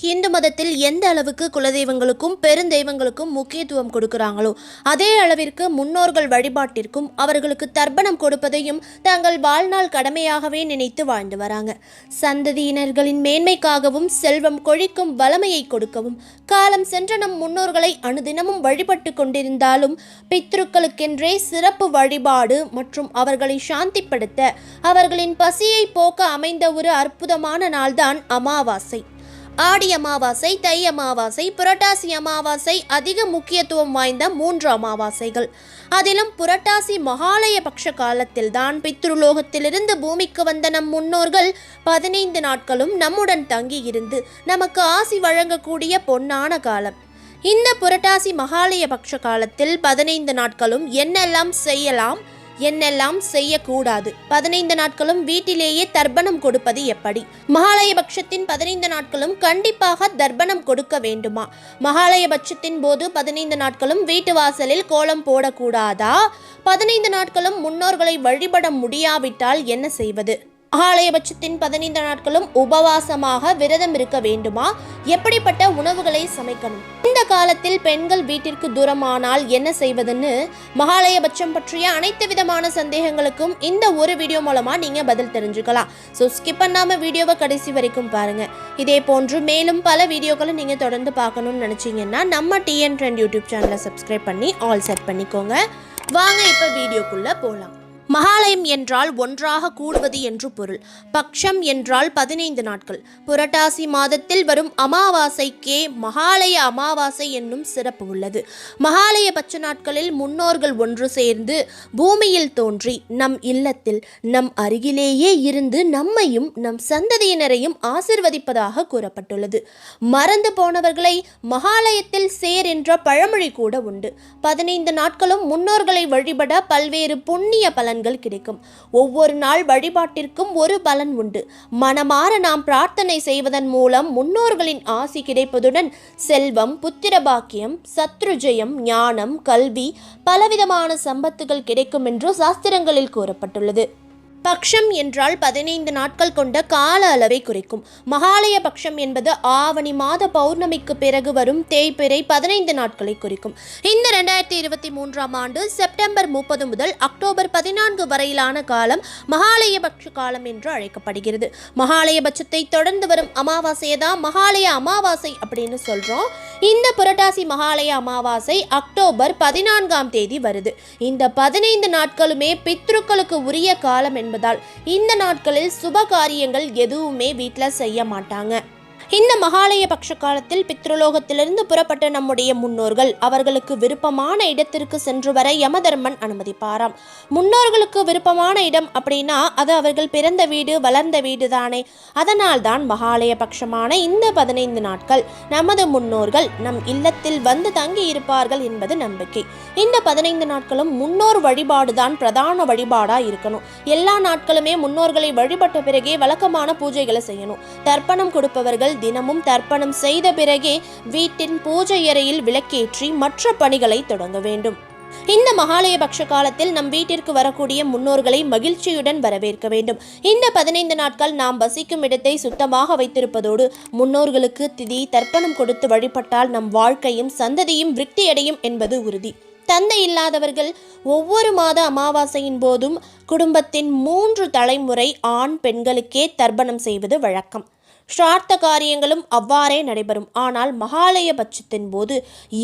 இந்து மதத்தில் எந்த அளவுக்கு குலதெய்வங்களுக்கும் பெருந்தெய்வங்களுக்கும் முக்கியத்துவம் கொடுக்கிறாங்களோ அதே அளவிற்கு முன்னோர்கள் வழிபாட்டிற்கும் அவர்களுக்கு தர்ப்பணம் கொடுப்பதையும் தங்கள் வாழ்நாள் கடமையாகவே நினைத்து வாழ்ந்து வராங்க. சந்ததியினர்களின் மேன்மைக்காகவும் செல்வம் கொழிக்கும் வளமையை கொடுக்கவும் காலம் சென்ற நம் முன்னோர்களை அனுதினமும் வழிபட்டு கொண்டிருந்தாலும் பித்ருக்களுக்கென்றே சிறப்பு வழிபாடு மற்றும் அவர்களை சாந்திப்படுத்த அவர்களின் பசியை போக்க அமைந்த ஒரு அற்புதமான நாள்தான் அமாவாசை. ஆடி அமாவாசை தை அமாவாசை புரட்டாசி அமாவாசை அதிக முக்கியத்துவம் வாய்ந்த மூன்று அமாவாசைகள். அதிலும் புரட்டாசி மகாலய பட்ச காலத்தில்தான் பித்ருலோகத்திலிருந்து பூமிக்கு வந்த நம் முன்னோர்கள் பதினைந்து நாட்களும் நம்முடன் தங்கியிருந்து நமக்கு ஆசி வழங்கக்கூடிய பொன்னான காலம். இந்த புரட்டாசி மகாலய பட்ச காலத்தில் பதினைந்து நாட்களும் என்னெல்லாம் செய்யலாம்? என்னெல்லாம் செய்யக்கூடாது? பதினைந்து நாட்களும் வீட்டிலேயே தர்ப்பணம் கொடுப்பது எப்படி? மகாலயபட்சத்தின் பதினைந்து நாட்களும் கண்டிப்பாக தர்ப்பணம் கொடுக்க வேண்டுமா? மகாலயபட்சத்தின் போது பதினைந்து நாட்களும் வீட்டு வாசலில் கோலம் போடக்கூடாதா? பதினைந்து நாட்களும் முன்னோர்களை வழிபட முடியாவிட்டால் என்ன செய்வது? மகாலயபட்சத்தின் பதினைந்து நாட்களும் உபவாசமாக விரதம் இருக்க வேண்டுமா? எப்படிப்பட்ட உணவுகளை சமைக்கணும்? காலத்தில் பெண்கள் வீட்டிற்கு தூரமானால் என்ன செய்வதுன்னு மகாலயபட்சம் பற்றிய அனைத்து விதமான சந்தேகங்களுக்கும் இந்த ஒரு வீடியோ மூலமாக நீங்கள் பதில் தெரிஞ்சுக்கலாம். ஸோ ஸ்கிப் பண்ணாமல் வீடியோவை கடைசி வரைக்கும் பாருங்க. இதே போன்று மேலும் பல வீடியோக்களை நீங்கள் தொடர்ந்து பார்க்கணும்னு நினச்சிங்கன்னா நம்ம டிஎன் ட்ரெண்ட் யூடியூப் சேனலை சப்ஸ்கிரைப் பண்ணி ஆல் செட் பண்ணிக்கோங்க. வாங்க இப்போ வீடியோக்குள்ளே போகலாம் மகாலயம் என்றால் ஒன்றாக கூடுவது என்று பொருள். பக்ஷம் என்றால் பதினைந்து நாட்கள். புரட்டாசி மாதத்தில் வரும் அமாவாசைக்கே மகாலய அமாவாசை என்னும் சிறப்பு உள்ளது. மகாலய பட்ச நாட்களில் முன்னோர்கள் ஒன்று சேர்ந்து பூமியில் தோன்றி நம் இல்லத்தில் நம் அருகிலேயே இருந்து நம்மையும் நம் சந்ததியினரையும் ஆசிர்வதிப்பதாக கூறப்பட்டுள்ளது. மறந்து போனவர்களை மகாலயத்தில் சேர் என்ற பழமொழி கூட உண்டு. பதினைந்து நாட்களும் முன்னோர்களை வழிபட பல்வேறு புண்ணிய பலன்கள் கிடைக்கும். ஒவ்வொரு நாள் வழிபாட்டிற்கும் ஒரு பலன் உண்டு. மனமாற நாம் பிரார்த்தனை செய்வதன் மூலம் முன்னோர்களின் ஆசி கிடைப்பதுடன் செல்வம் புத்திர பாக்கியம் சத்ருஜயம் ஞானம் கல்வி பலவிதமான சம்பத்துகள் கிடைக்கும் என்று சாஸ்திரங்களில் கூறப்பட்டுள்ளது. பக்ஷம் என்றால் பதினைந்து நாட்கள் கொண்ட கால அளவை குறிக்கும். மகாலய பக்ஷம் என்பது ஆவணி மாத பௌர்ணமிக்கு பிறகு வரும் தேய்பிறை பதினைந்து நாட்களை குறிக்கும். இந்த ரெண்டாயிரத்தி இருபத்தி மூன்றாம் ஆண்டு செப்டம்பர் முப்பது முதல் அக்டோபர் பதினான்கு வரையிலான காலம் மகாலயபட்ச காலம் என்று அழைக்கப்படுகிறது. மகாலய பட்சத்தை தொடர்ந்து வரும் அமாவாசையை தான் மகாலய அமாவாசை அப்படின்னு சொல்கிறோம் இந்த புரட்டாசி மகாலய அமாவாசை அக்டோபர் பதினான்காம் தேதி வருது. இந்த பதினைந்து நாட்களுமே பித்ருக்களுக்கு உரிய காலம் என்பதால் இந்த நாட்களில் சுப காரியங்கள் எதுவுமே வீட்டில் செய்ய மாட்டாங்க. இந்த மகாலய பக்ஷ காலத்தில் பித்ருலோகத்திலிருந்து புறப்பட்ட நம்முடைய முன்னோர்கள் அவர்களுக்கு விருப்பமான இடத்திற்கு சென்று வர யமதர்மன் அனுமதிப்பாராம். முன்னோர்களுக்கு விருப்பமான இடம் அப்படின்னா அது அவர்கள் பிறந்த வீடு வளர்ந்த வீடு தானே அதனால் தான் மகாலய பட்சமான இந்த பதினைந்து நாட்கள் நமது முன்னோர்கள் நம் இல்லத்தில் வந்து தங்கி இருப்பார்கள் என்பது நம்பிக்கை. இந்த பதினைந்து நாட்களும் முன்னோர் வழிபாடுதான் பிரதான வழிபாடா இருக்கணும். எல்லா நாட்களுமே முன்னோர்களை வழிபட்ட பிறகே வழக்கமான பூஜைகளை செய்யணும். தர்ப்பணம் கொடுப்பவர்கள் தினமும் தர்ப்பணம் செய்த பிறகே வீட்டின் பூஜை அறையில் விளக்கேற்றி மற்ற பணிகளை தொடங்க வேண்டும். இந்த மகாலய காலத்தில் நம் வீட்டிற்கு வரக்கூடிய முன்னோர்களை மகிழ்ச்சியுடன் வரவேற்க வேண்டும். இந்த பதினைந்து நாட்கள் நாம் வசிக்கும் இடத்தை சுத்தமாக வைத்திருப்பதோடு முன்னோர்களுக்கு திதி தர்ப்பணம் கொடுத்து வழிபட்டால் நம் வாழ்க்கையும் சந்ததியும் விருத்தியடையும் என்பது உறுதி. தந்தை இல்லாதவர்கள் ஒவ்வொரு மாத அமாவாசையின் போதும் குடும்பத்தின் மூன்று தலைமுறை ஆண் பெண்களுக்கே தர்ப்பணம் செய்வது வழக்கம். ஸ்ரார்த்த காரியங்களும் அவ்வாறே நடைபெறும். ஆனால் மகாலய பட்சத்தின் போது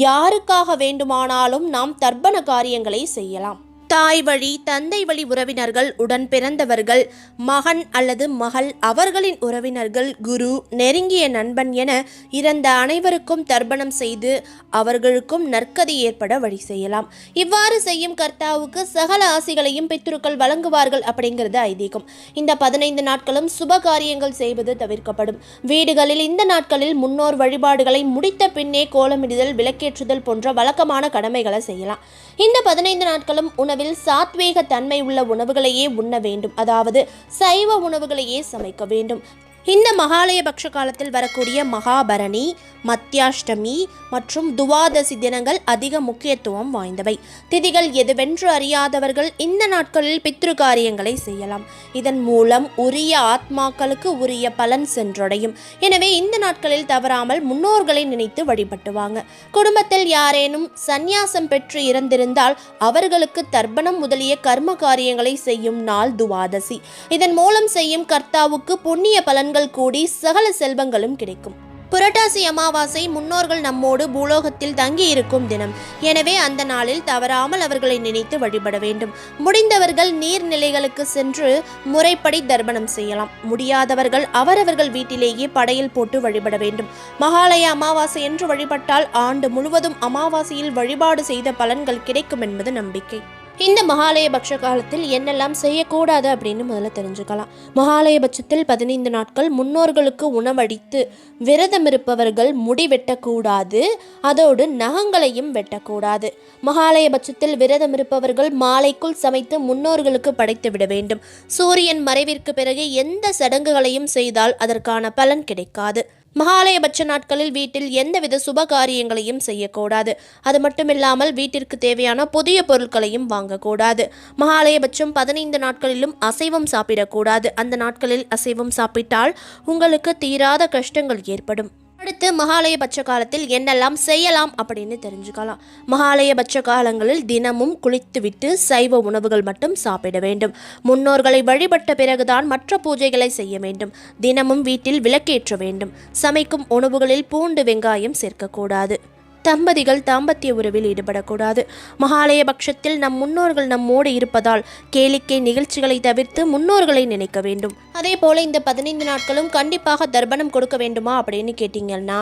யாருக்காக வேண்டுமானாலும் நாம் தர்ப்பண காரியங்களை செய்யலாம். தாய் வழி தந்தை வழி உறவினர்கள் உடன் பிறந்தவர்கள் மகன் அல்லது மகள் அவர்களின் உறவினர்கள் குரு நெருங்கிய நண்பன் என இறந்த அனைவருக்கும் தர்ப்பணம் செய்து அவர்களுக்கும் நற்கதி ஏற்பட வழி செய்யலாம். இவ்வாறு செய்யும் கர்த்தாவுக்கு சகல ஆசிகளையும் பித்ருக்கள் வழங்குவார்கள் அப்படிங்கிறது ஐதீகம். இந்த பதினைந்து நாட்களும் சுப காரியங்கள் செய்வது தவிர்க்கப்படும். வீடுகளில் இந்த நாட்களில் முன்னோர் வழிபாடுகளை முடித்த பின்னே கோலமிடுதல் விளக்கேற்றுதல் போன்ற வழக்கமான கடமைகளை செய்யலாம். இந்த பதினைந்து நாட்களும் உணவில் சாத்வீக தன்மை உள்ள உணவுகளையே உண்ண வேண்டும். அதாவது சைவ உணவுகளையே சமைக்க வேண்டும். இந்த மகாலய பக்ஷ காலத்தில் வரக்கூடிய மகாபரணி மத்தியாஷ்டமி மற்றும் துவாதசி தினங்கள் அதிக முக்கியத்துவம் வாய்ந்தவை. திதிகள் எதுவென்று அறியாதவர்கள் இந்த நாட்களில் பித்ரு காரியங்களை செய்யலாம். இதன் மூலம் உரிய ஆத்மாக்களுக்கு உரிய பலன் சென்றடையும். எனவே இந்த நாட்களில் தவறாமல் முன்னோர்களை நினைத்து வழிபட்டுவாங்க குடும்பத்தில் யாரேனும் சந்நியாசம் பெற்று இறந்திருந்தால் அவர்களுக்கு தர்ப்பணம் முதலிய கர்ம காரியங்களை செய்யும் நாள் துவாதசி. இதன் மூலம் செய்யும் கர்த்தாவுக்கு புண்ணிய பலன் பலன்கள் கூடி சகல செல்வங்களும் கிடைக்கும். புரட்டாசி அமாவாசை முன்னோர்கள் நம்மோடு பூலோகத்தில் தங்கி இருக்கும் தினம். எனவே அந்த நாளில் தவறாமல் அவர்களை நினைத்து வழிபட வேண்டும். முடிந்தவர்கள் நீர்நிலைகளுக்கு சென்று முறைப்படி தர்ப்பணம் செய்யலாம். முடியாதவர்கள் அவரவர்கள் வீட்டிலேயே படையில் போட்டு வழிபட வேண்டும். மகாலய அமாவாசை என்று வழிபட்டால் ஆண்டு முழுவதும் அமாவாசையில் வழிபாடு செய்த பலன்கள் கிடைக்கும் என்பது நம்பிக்கை. இந்த மகாலயபக்ஷ காலத்தில் என்னெல்லாம் செய்யக்கூடாது அப்படின்னு முதல்ல தெரிஞ்சுக்கலாம். மகாலயபட்சத்தில் பதினைந்து நாட்கள் முன்னோர்களுக்கு உணவளித்து விரதம் இருப்பவர்கள் முடி வெட்டக்கூடாது அதோடு நகங்களையும் வெட்டக்கூடாது. மகாலயபட்சத்தில் விரதம் இருப்பவர்கள் மாலைக்குள் சமைத்து முன்னோர்களுக்கு படைத்து விட வேண்டும். சூரியன் மறைவிற்கு பிறகு எந்த சடங்குகளையும் செய்தால் அதற்கான பலன் கிடைக்காது. மகாலயபட்ச நாட்களில் வீட்டில் எந்தவித சுப காரியங்களையும் செய்யக்கூடாது. அது மட்டுமில்லாமல் வீட்டிற்கு தேவையான புதிய பொருட்களையும் வாங்கக்கூடாது. மகாலயபட்சம் பதினைந்து நாட்களிலும் அசைவம் சாப்பிடக்கூடாது. அந்த நாட்களில் அசைவம் சாப்பிட்டால் உங்களுக்கு தீராத கஷ்டங்கள் ஏற்படும். அடுத்து மகாலயபட்ச காலத்தில் என்னெல்லாம் செய்யலாம் அப்படின்னு தெரிஞ்சுக்கலாம். மகாலயபட்ச காலங்களில் தினமும் குளித்துவிட்டு சைவ உணவுகள் மட்டும் சாப்பிட வேண்டும். முன்னோர்களை வழிபட்ட பிறகுதான் மற்ற பூஜைகளை செய்ய வேண்டும். தினமும் வீட்டில் விளக்கேற்ற வேண்டும். சமைக்கும் உணவுகளில் பூண்டு வெங்காயம் சேர்க்கக்கூடாது. தம்பதிகள் தாம்பத்திய உறவில் ஈடுபடக்கூடாது. மகாலய பட்சத்தில் நம் முன்னோர்கள் நம்மோடு இருப்பதால் கேளிக்கை நிகழ்ச்சிகளை தவிர்த்து முன்னோர்களை நினைக்க வேண்டும். அதே போல் இந்த பதினைந்து நாட்களும் கண்டிப்பாக தர்ப்பணம் கொடுக்க வேண்டுமா அப்படின்னு கேட்டிங்கன்னா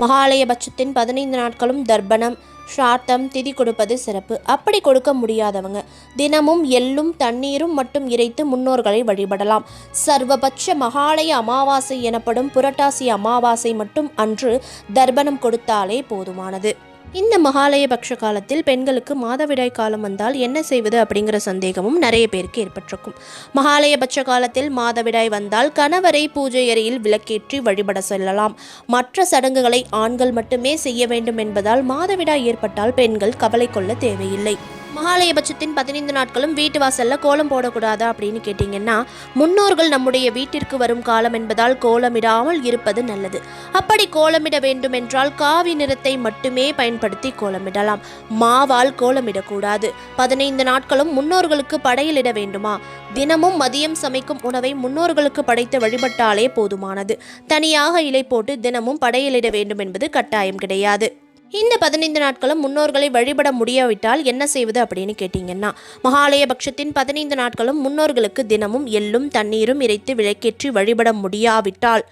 மகாலயபட்சத்தின் பதினைந்து நாட்களும் தர்ப்பணம் ஷார்த்தம் திதி கொடுப்பது சிறப்பு. அப்படி கொடுக்க முடியாதவங்க தினமும் எள்ளும் தண்ணீரும் மட்டும் இறைத்து முன்னோர்களை வழிபடலாம். சர்வபட்ச மகாலய அமாவாசை எனப்படும் புரட்டாசி அமாவாசை மட்டும் அன்று தர்ப்பணம் கொடுத்தாலே போதுமானது. இந்த மகாலய பக்ஷ காலத்தில் பெண்களுக்கு மாதவிடாய் காலம் வந்தால் என்ன செய்வது அப்படிங்கிற சந்தேகமும் நிறைய பேருக்கு ஏற்பட்டிருக்கும். மகாலய பட்ச காலத்தில் மாதவிடாய் வந்தால் கணவரை பூஜை அறையில் விளக்கேற்றி வழிபட செல்லலாம். மற்ற சடங்குகளை ஆண்கள் மட்டுமே செய்ய வேண்டும் என்பதால் மாதவிடாய் ஏற்பட்டால் பெண்கள் கவலை கொள்ள தேவையில்லை. மகாலயபட்சத்தின் பதினைந்து நாட்களும் வீட்டு வாசல்ல கோலம் போடக்கூடாதா அப்படின்னு கேட்டிங்கன்னா முன்னோர்கள் நம்முடைய வீட்டிற்கு வரும் காலம் என்பதால் கோலமிடாமல் இருப்பது நல்லது. அப்படி கோலமிட வேண்டும் என்றால் காவி நிறத்தை மட்டுமே பயன்படுத்தி கோலமிடலாம். மாவால் கோலமிடக்கூடாது. பதினைந்து நாட்களும் முன்னோர்களுக்கு படையலிட வேண்டுமா? தினமும் மதியம் சமைக்கும் உணவை முன்னோர்களுக்கு படைத்து வழிபட்டாலே போதுமானது. தனியாக இலை போட்டு தினமும் படையலிட வேண்டும் என்பது கட்டாயம் கிடையாது. இந்த பதினைந்து நாட்களும் முன்னோர்களை வழிபட முடியாவிட்டால் என்ன செய்வது அப்படின்னு கேட்டிங்கன்னா மகாலய பட்சத்தின் பதினைந்து நாட்களும் முன்னோர்களுக்கு தினமும் எள்ளும் தண்ணீரும் இறைத்து விளக்கேற்றி வழிபட முடியாவிட்டால்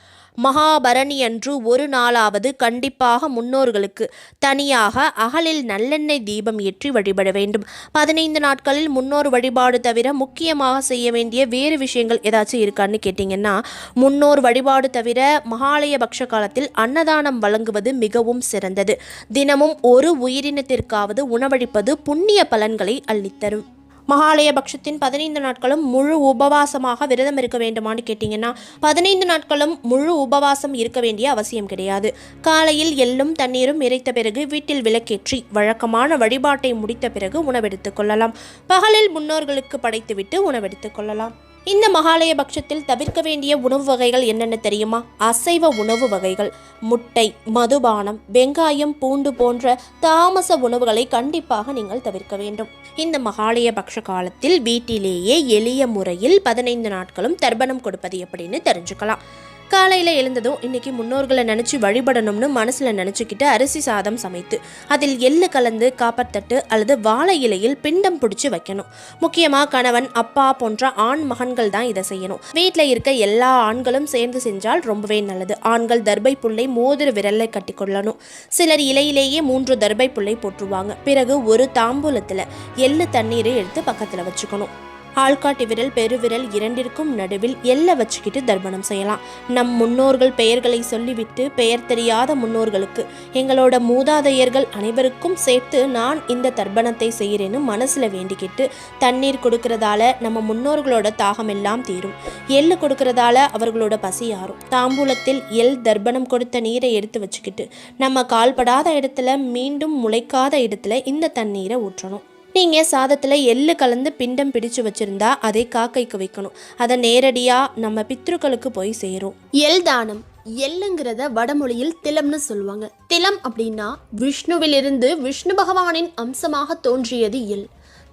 மகாபரணி அன்று ஒரு நாளாவது கண்டிப்பாக முன்னோர்களுக்கு தனியாக அகலில் நல்லெண்ணெய் தீபம் ஏற்றி வழிபட வேண்டும். பதினைந்து நாட்களில் முன்னோர் வழிபாடு தவிர முக்கியமாக செய்ய வேண்டிய வேறு விஷயங்கள் ஏதாச்சும் இருக்கான்னு கேட்டிங்கன்னா முன்னோர் வழிபாடு தவிர மகாலய பக்ஷ காலத்தில் அன்னதானம் வழங்குவது மிகவும் சிறந்தது. தினமும் ஒரு உயிரினத்திற்காவது உணவளிப்பது புண்ணிய பலன்களை அள்ளித்தரும். மகாலய பட்சத்தின் பதினைந்து நாட்களும் முழு உபவாசமாக விரதம் இருக்க வேண்டுமான்னு கேட்டிங்கன்னா பதினைந்து நாட்களும் முழு உபவாசம் இருக்க வேண்டிய அவசியம் கிடையாது. காலையில் எள்ளும் தண்ணீரும் இறைத்த பிறகு வீட்டில் விளக்கேற்றி வழக்கமான வழிபாட்டை முடித்த பிறகு உணவெடுத்துக் கொள்ளலாம். பகலில் முன்னோர்களுக்கு படைத்துவிட்டு உணவெடுத்துக் கொள்ளலாம். இந்த மகாலய பட்சத்தில் தவிர்க்க வேண்டிய உணவு வகைகள் என்னென்ன தெரியுமா? அசைவ உணவு வகைகள் முட்டை மதுபானம் வெங்காயம் பூண்டு போன்ற தாமச உணவுகளை கண்டிப்பாக நீங்கள் தவிர்க்க வேண்டும். இந்த மகாலய பக்ஷ காலத்தில் வீட்டிலேயே எளிய முறையில் பதினைந்து நாட்களும் தர்ப்பணம் கொடுப்பது எப்படின்னு தெரிஞ்சுக்கலாம். காலையில் எழுந்ததும் இன்னைக்கு முன்னோர்களை நினச்சி வழிபடணும்னு மனசில் நினச்சிக்கிட்டு அரிசி சாதம் சமைத்து அதில் எள்ளு கலந்து காப்பத்தட்டு அல்லது வாழை இலையில் பிண்டம் பிடிச்சி வைக்கணும். முக்கியமாக கணவன் அப்பா போன்ற ஆண் மகன்கள் தான் இதை செய்யணும். வீட்டில் இருக்க எல்லா ஆண்களும் சேர்ந்து செஞ்சால் ரொம்பவே நல்லது. ஆண்கள் தர்பை புல்லை மோதிர விரலை கட்டி கொள்ளணும். சிலர் இலையிலேயே மூன்று தர்பை புல்லை போட்டுருவாங்க. பிறகு ஒரு தாம்பூலத்தில் எள்ளு தண்ணீரை எடுத்து பக்கத்தில் வச்சுக்கணும். ஆள்காட்டி விரல் பெருவிரல் இரண்டிற்கும் நடுவில் எல்லை வச்சுக்கிட்டு தர்ப்பணம் செய்யலாம். நம் முன்னோர்கள் பெயர்களை சொல்லிவிட்டு பெயர் தெரியாத முன்னோர்களுக்கு எங்களோட மூதாதையர்கள் அனைவருக்கும் சேர்த்து நான் இந்த தர்ப்பணத்தை செய்கிறேன்னு மனசில் வேண்டிக்கிட்டு தண்ணீர் கொடுக்கறதால நம்ம முன்னோர்களோட தாகம் எல்லாம் தீரும். எள்ளு கொடுக்கறதால அவர்களோட பசி ஆறும். தாம்பூலத்தில் எள் தர்ப்பணம் கொடுத்த நீரை எடுத்து வச்சுக்கிட்டு நம்ம கால்படாத இடத்துல மீண்டும் முளைக்காத இடத்துல இந்த தண்ணீரை ஊற்றணும். நீங்கள் சாதத்தில் எள்ளு கலந்து பிண்டம் பிடிச்சு வச்சுருந்தா அதை காக்கைக்கு வைக்கணும். அதை நேரடியாக நம்ம பித்ருக்களுக்கு போய் சேரும். எல் தானம் எல்லுங்கிறத வடமொழியில் திலம்னு சொல்லுவாங்க. திலம் அப்படின்னா விஷ்ணுவிலிருந்து விஷ்ணு பகவானின் அம்சமாக தோன்றியது எள்.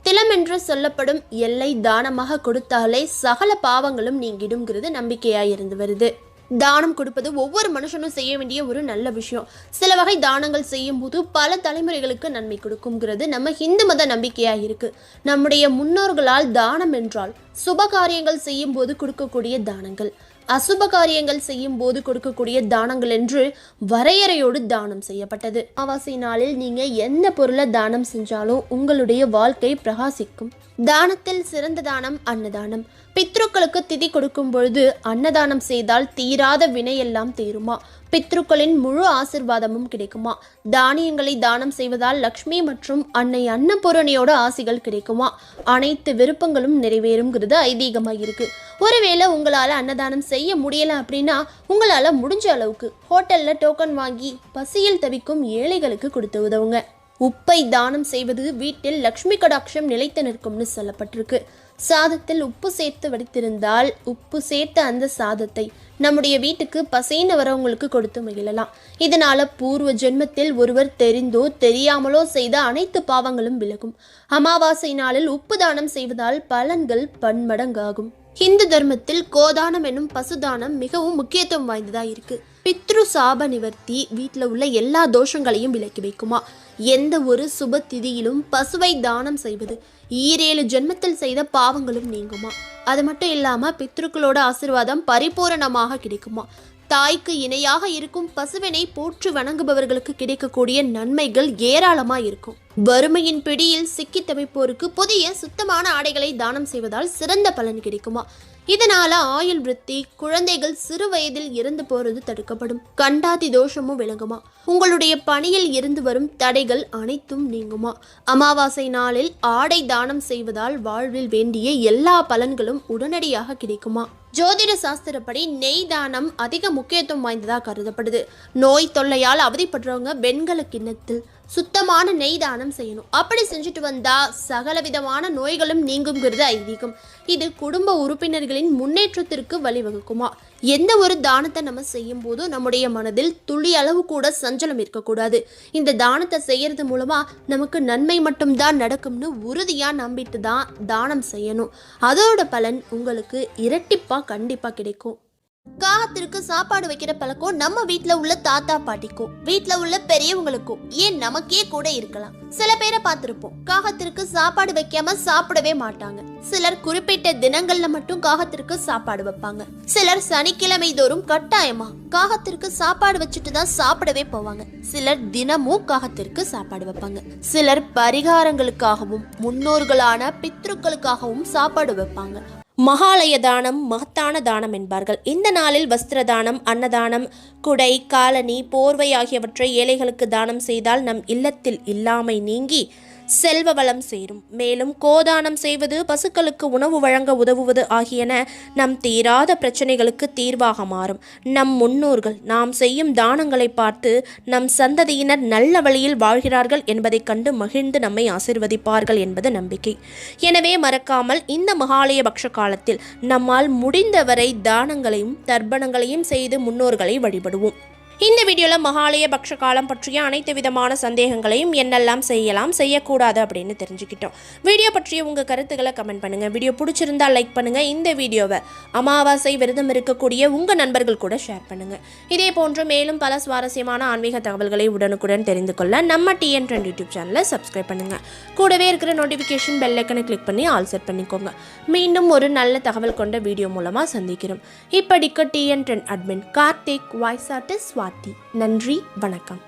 திலம் என்று சொல்லப்படும் எல்லை தானமாக கொடுத்தாலே சகல பாவங்களும் நீங்கிடுங்கிறது நம்பிக்கையாக இருந்து வருது. தானம் கொடுப்பது ஒவ்வொரு மனுஷனும் செய்ய வேண்டிய ஒரு நல்ல விஷயம். சில வகை தானங்கள் செய்யும் போது பல தலைமுறைகளுக்கு நன்மை கொடுக்குங்கிறது நம்ம இந்து மத நம்பிக்கையாக இருக்கு. நம்முடைய முன்னோர்களால் தானம் என்றால் சுப காரியங்கள் செய்யும் போது கொடுக்கக்கூடிய தானங்கள். அசுப காரியங்கள் செய்யும் போது கொடுக்கக்கூடிய தானங்கள் என்று வரையறையோடு தானம் செய்யப்பட்டது. அமாவாசை நாளில் நீங்க எந்த பொருளை தானம் செஞ்சாலும் உங்களுடைய வாழ்க்கை பிரகாசிக்கும். தானத்தில் சிறந்த தானம் அன்னதானம். பித்ருக்களுக்கு திதி கொடுக்கும் பொழுது அன்னதானம் செய்தால் தீராத வினையெல்லாம் தீருமா? பித்ருக்களின் முழு ஆசிர்வாதமும் கிடைக்குமா? தானியங்களை தானம் செய்வதால் லக்ஷ்மி மற்றும் அன்னை அன்னபூரணியோட ஆசிகள் கிடைக்குமா? அனைத்து விருப்பங்களும் நிறைவேறுங்கிறது ஐதீகமாக இருக்கு ஒருவேளை உங்களால் அன்னதானம் செய்ய முடியல அப்படின்னா உங்களால் முடிஞ்ச அளவுக்கு ஹோட்டலில் டோக்கன் வாங்கி பசியில் தவிக்கும் ஏழைகளுக்கு கொடுத்து உதவுங்க. உப்பை தானம் செய்வது வீட்டில் லக்ஷ்மி கடாட்சம் நிலைத்து நிற்கும்னு சொல்லப்பட்டிருக்கு. சாதத்தில் உப்பு சேர்த்து வடித்திருந்தால் உப்பு சேர்த்த அந்த சாதத்தை நம்முடைய வீட்டுக்கு பசைன்னு வரவங்களுக்கு கொடுத்து மகிழலாம். இதனால பூர்வ ஜென்மத்தில் ஒருவர் தெரிந்தோ தெரியாமலோ செய்த அனைத்து பாவங்களும் விலகும். அமாவாசை நாளில் உப்பு தானம் செய்வதால் பலன்கள் பன்மடங்காகும். ஹிந்து தர்மத்தில் கோதானம் என்னும் பசுதானம் மிகவும் முக்கியத்துவம் வாய்ந்ததாக இருக்கு. பித்ரு சாப நிவர்த்தி வீட்டில் உள்ள எல்லா தோஷங்களையும் விலக்கி வைக்குமா? எந்த ஒரு சுப திதியிலும் பசுவை தானம் செய்வது ஈரேழு ஜென்மத்தில் செய்த பாவங்களும் நீங்குமா? அது மட்டும் இல்லாமல் பித்ருக்களோட ஆசிர்வாதம் பரிபூரணமாக கிடைக்குமா? தாய்க்கு இணையாக இருக்கும் பசுவினை போற்று வணங்குபவர்களுக்கு கிடைக்கக்கூடிய நன்மைகள் ஏராளமா இருக்கும். வறுமையின் பிடியில் சிக்கி தவிப்போருக்கு புதிய சுத்தமான ஆடைகளை தானம் செய்வதால் சிறந்த பலன் கிடைக்குமா? இதனால ஆயுள் விருத்தி குழந்தைகள் சிறு வயதில் இறந்து போறது தடுக்கப்படும். கண்டாதி தோஷமும் விளங்குமா? உங்களுடைய பணியில் இருந்து வரும் தடைகள் அனைத்தும் நீங்குமா? அமாவாசை நாளில் ஆடை தானம் செய்வதால் வாழ்வில் வேண்டிய எல்லா பலன்களும் உடனடியாக கிடைக்குமா? ஜோதிட சாஸ்திரப்படி நெய் தானம் அதிக முக்கியத்துவம் வாய்ந்ததாக கருதப்படுது. நோய் தொல்லையால் அவதிப்படுறவங்க வெண்கல கிண்ணத்தில் சுத்தமான நெய் தானம் செய்யணும். அப்படி செஞ்சுட்டு வந்தா சகல விதமான நோய்களும் நீங்குங்கிறது ஐதீகம். இது குடும்ப உறுப்பினர்களின் முன்னேற்றத்திற்கு வழிவகுக்குமா? எந்த ஒரு தானத்தை நம்ம செய்யும் போதும் நம்முடைய மனதில் துளி அளவு கூட சஞ்சலம் இருக்கக்கூடாது. இந்த தானத்தை செய்யறது மூலமா நமக்கு நன்மை மட்டும்தான் நடக்கும்னு உறுதியா நம்பிட்டு தான் தானம் செய்யணும். அதோட பலன் உங்களுக்கு இரட்டிப்பா கண்டிப்பா கிடைக்கும். காகத்திற்கு சாப்பாடு வைக்கிற பழக்கம் நம்ம வீட்ல உள்ள தாத்தா பாட்டிக்கும் வீட்ல உள்ள பெரியவங்களுக்கும் ஏன் நமக்கே கூட இருக்கலாம். சில பேரை பார்த்திருப்போம் காகத்திற்கு சாப்பாடு வைக்காம சாப்பிடவே மாட்டாங்க. சிலர் குறிப்பிட்ட தினங்கள்ல மட்டும் காகத்திற்கு சாப்பாடு வைப்பாங்க. சிலர் சனிக்கிழமை தோறும் கட்டாயமா காகத்திற்கு சாப்பாடு வச்சுட்டு தான் சாப்பிடவே போவாங்க. சிலர் தினமும் காகத்திற்கு சாப்பாடு வைப்பாங்க. சிலர் பரிகாரங்களுக்காகவும் முன்னோர்களான பித்ருக்களுக்காகவும் சாப்பாடு வைப்பாங்க. மகாலய தானம் மகத்தான தானம் என்பார்கள். இந்த நாளில் வஸ்திர தானம் அன்னதானம் குடை காலனி போர்வை ஆகியவற்றை ஏழைகளுக்கு தானம் செய்தால் நம் இல்லத்தில் இல்லாமை நீங்கி செல்வ வளம் சேரும். மேலும் கோதானம் செய்வது பசுக்களுக்கு உணவு வழங்க உதவுவது ஆகியன நம் தீராத பிரச்சனைகளுக்கு தீர்வாக மாறும். நம் முன்னோர்கள் நாம் செய்யும் தானங்களை பார்த்து நம் சந்ததியினர் நல்ல வழியில் வாழ்கிறார்கள் என்பதைக் கண்டு மகிழ்ந்து நம்மை ஆசிர்வதிப்பார்கள் என்பது நம்பிக்கை. எனவே மறக்காமல் இந்த மகாலய பக்ஷ காலத்தில் நம்மால் முடிந்தவரை தானங்களையும் தர்ப்பணங்களையும் செய்து முன்னோர்களை வழிபடுவோம். இந்த வீடியோவில் மகாலய பக்ஷ காலம் பற்றிய அனைத்து விதமான சந்தேகங்களையும் என்னெல்லாம் செய்யலாம் செய்யக்கூடாது அப்படின்னு தெரிஞ்சுக்கிட்டோம். வீடியோ பற்றிய உங்கள் கருத்துக்களை கமெண்ட் பண்ணுங்கள் வீடியோ பிடிச்சிருந்தா லைக் பண்ணுங்கள் இந்த வீடியோவை அமாவாசை விரதம் இருக்கக்கூடிய உங்கள் நண்பர்கள் கூட ஷேர் பண்ணுங்கள் இதே போன்று மேலும் பல சுவாரஸ்யமான ஆன்மீக தகவல்களை உடனுக்குடன் தெரிந்து கொள்ள நம்ம டிஎன் ட்ரெண்ட் யூடியூப் சேனலை சப்ஸ்கிரைப் பண்ணுங்கள் கூடவே இருக்கிற நோட்டிஃபிகேஷன் பெல் ஐக்கனை கிளிக் பண்ணி ஆல் செட் பண்ணிக்கோங்க. மீண்டும் ஒரு நல்ல தகவல் கொண்ட வீடியோ மூலமாக சந்திக்கிறோம். இப்படிக்கு TN trend admin Karthik voice artist Swathi நன்றி வணக்கம்.